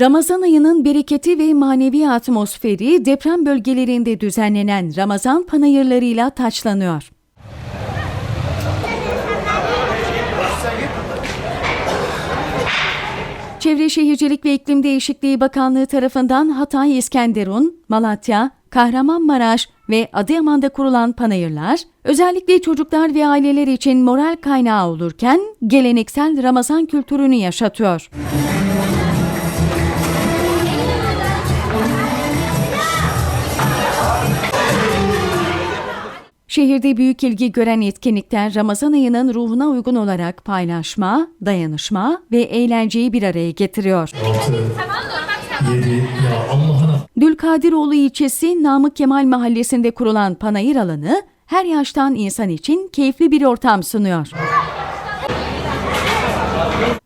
Ramazan ayının bereketi ve manevi atmosferi deprem bölgelerinde düzenlenen Ramazan panayırlarıyla taçlanıyor. Çevre Şehircilik ve İklim Değişikliği Bakanlığı tarafından Hatay İskenderun, Malatya, Kahramanmaraş ve Adıyaman'da kurulan panayırlar, özellikle çocuklar ve aileler için moral kaynağı olurken geleneksel Ramazan kültürünü yaşatıyor. Şehirde büyük ilgi gören etkinlikler Ramazan ayının ruhuna uygun olarak paylaşma, dayanışma ve eğlenceyi bir araya getiriyor. 6 7 ya Allah'ına Dülkadiroğlu ilçesi Namık Kemal mahallesinde kurulan panayır alanı her yaştan insan için keyifli bir ortam sunuyor.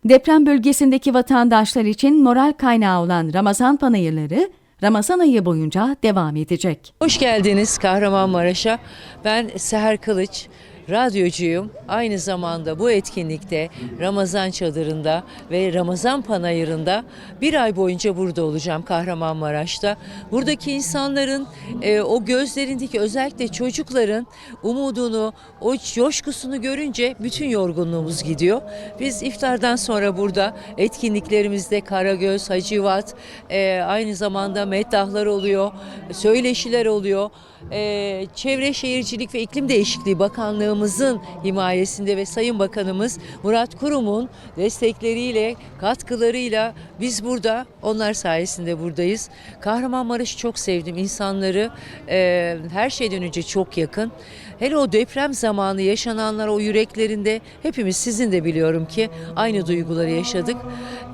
Deprem bölgesindeki vatandaşlar için moral kaynağı olan Ramazan panayırları Ramazan ayı boyunca devam edecek. Hoş geldiniz Kahramanmaraş'a. Ben Seher Kılıç, radyocuyum. Aynı zamanda bu etkinlikte Ramazan çadırında ve Ramazan panayırında bir ay boyunca burada olacağım Kahramanmaraş'ta. Buradaki insanların e, o gözlerindeki özellikle çocukların umudunu, o coşkusunu görünce bütün yorgunluğumuz gidiyor. Biz iftardan sonra burada etkinliklerimizde Karagöz, Hacivat, e, aynı zamanda meddahlar oluyor, söyleşiler oluyor. E, Çevre Şehircilik ve İklim Değişikliği Bakanlığımızın himayesinde ve Sayın Bakanımız Murat Kurum'un destekleriyle, katkılarıyla biz burada, onlar sayesinde buradayız. Kahramanmaraş'ı çok sevdim. İnsanları e, her şeyden önce çok yakın. Hele o deprem zamanı yaşananlar o yüreklerinde hepimiz sizin de biliyorum ki aynı duyguları yaşadık.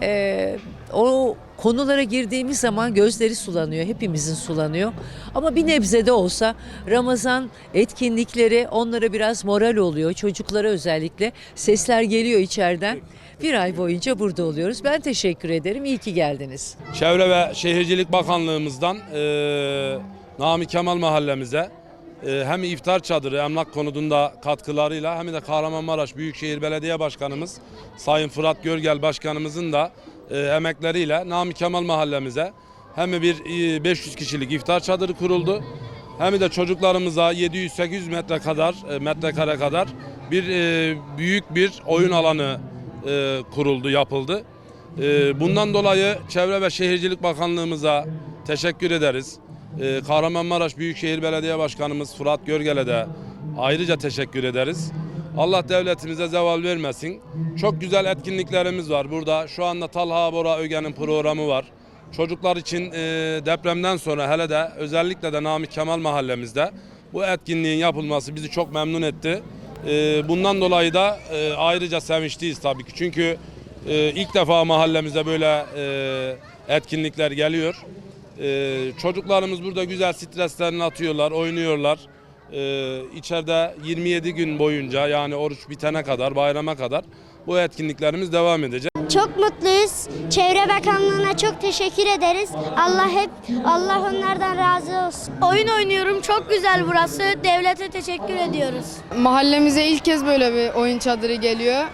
E, o konulara girdiğimiz zaman gözleri sulanıyor, hepimizin sulanıyor. Ama bir nebze de olsa Ramazan etkinlikleri onlara biraz moral oluyor. Çocuklara özellikle sesler geliyor içeriden. Bir ay boyunca burada oluyoruz. Ben teşekkür ederim. İyi ki geldiniz. Çevre ve Şehircilik Bakanlığımızdan e, Nami Kemal mahallemize e, hem iftar çadırı emlak konudunda katkılarıyla hem de Kahramanmaraş Büyükşehir Belediye Başkanımız Sayın Fırat Görgel Başkanımızın da e, emekleriyle Nami Kemal mahallemize hem bir e, 500 kişilik iftar çadırı kuruldu hem de çocuklarımıza 700-800 metre kadar e, metrekare kadar bir e, büyük bir oyun alanı e, kuruldu, yapıldı. Bundan dolayı Çevre ve Şehircilik Bakanlığımıza teşekkür ederiz. Kahramanmaraş Büyükşehir Belediye Başkanımız Fırat Görgel'e de ayrıca teşekkür ederiz. Allah devletimize zeval vermesin. Çok güzel etkinliklerimiz var burada. Şu anda Talha Bora Öge'nin programı var. Çocuklar için e, depremden sonra hele de özellikle de Namık Kemal mahallemizde bu etkinliğin yapılması bizi çok memnun etti. E, bundan dolayı da e, ayrıca sevinçliyiz tabii ki. Çünkü ee, ilk defa mahallemizde böyle e, etkinlikler geliyor. Ee, çocuklarımız burada güzel streslerini atıyorlar, oynuyorlar. Ee, içeride 27 gün boyunca yani oruç bitene kadar, bayrama kadar bu etkinliklerimiz devam edecek. Çok mutluyuz. Çevre Bakanlığı'na çok teşekkür ederiz. Allah hep Allah onlardan razı olsun. Oyun oynuyorum. Çok güzel burası. Devlete teşekkür ediyoruz. Mahallemize ilk kez böyle bir oyun çadırı geliyor.